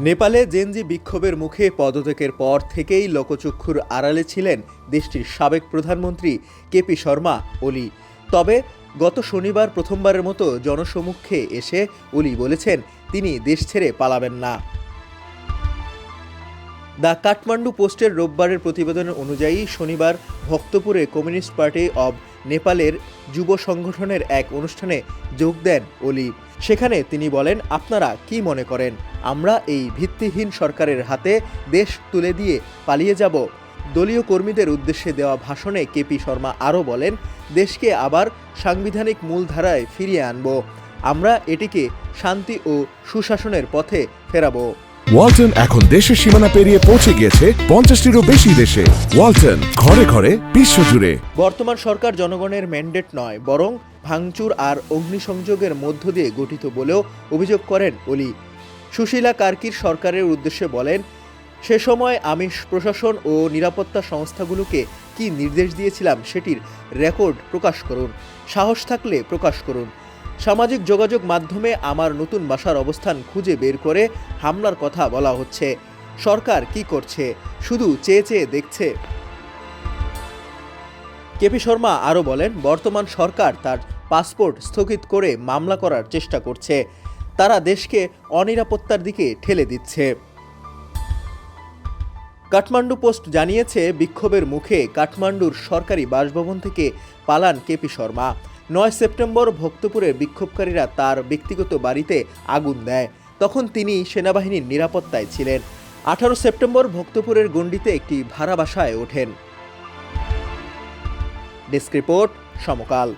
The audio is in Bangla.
নেপালে জেনজি বিক্ষোভের মুখে পদত্যাগের পর থেকেই লোকচক্ষুর আড়ালে ছিলেন দেশটির সাবেক প্রধানমন্ত্রী কেপি শর্মা ওলি তবে গত শনিবার প্রথমবারের মতো জনসমুখে এসে ওলি বলেছেন, তিনি দেশ ছেড়ে পালাবেন না। দ্য কাঠমান্ডু পোস্টের রোববারের প্রতিবেদন অনুযায়ী শনিবার ভক্তপুরে কমিউনিস্ট পার্টি অব নেপালের যুব সংগঠনের এক অনুষ্ঠানে যোগ দেন ওলি। সেখানে তিনি বলেন, আপনারা কি মনে করেন? আমরা এই ভিত্তিহীন সরকারের হাতে দেশ তুলে দিয়ে পালিয়ে যাব। দলীয় কর্মীদের উদ্দেশ্যে দেওয়া ভাষণে কেপি শর্মা আরও বলেন, দেশকে আবার সাংবিধানিক মূলধারায় ফিরিয়ে আনব। আমরা এটিকে শান্তি ও সুশাসনের পথে ফেরাবো। ওয়ালটন এখন দেশের সীমানা পেরিয়ে পৌঁছে গিয়েছে পঞ্চাশটিরও বেশি দেশে। ওয়ালটন, ঘরে ঘরে, বিশ্বজুড়ে। বর্তমান সরকার জনগণের ম্যান্ডেট নয়, বরং ভাঙচুর আর অগ্নিসংযোগের মধ্য দিয়ে গঠিত বলেও অভিযোগ করেন অলি। সুশীলা কার্কির সরকারের উদ্দেশ্যে বলেন, সে সময় আমি প্রশাসন ও নিরাপত্তা সংস্থাগুলোকে কি নির্দেশ দিয়েছিলাম সেটির রেকর্ড প্রকাশ করুন, সাহস থাকলে প্রকাশ করুন। সামাজিক যোগাযোগ মাধ্যমে আমার নতুন বাসার অবস্থান খুঁজে বের করে হামলার কথা বলা হচ্ছে। সরকার কি করছে? শুধু চেয়ে চেয়ে দেখছে। কেপি শর্মা আরও বলেন, বর্তমান সরকার তার পাসপোর্ট স্থগিত করে মামলা করার চেষ্টা করছে। তারা দেশকে অনিরাপত্তার দিকে ঠেলে দিচ্ছে। কাঠমান্ডু পোস্ট জানিয়েছে, বিক্ষোভের মুখে কাঠমান্ডুর সরকারি বাসভবন থেকে পালান কেপি শর্মা। নয় সেপ্টেম্বর ভক্তপুরে বিক্ষোভকারীরা তার ব্যক্তিগত বাড়িতে আগুন দেয়। তখন তিনি সেনাবাহিনীর নিরাপত্তায় ছিলেন। আঠারো সেপ্টেম্বর ভক্তপুরের গণ্ডিতে একটি ভাড়া বাসায় ওঠেন। Desk report Samakal.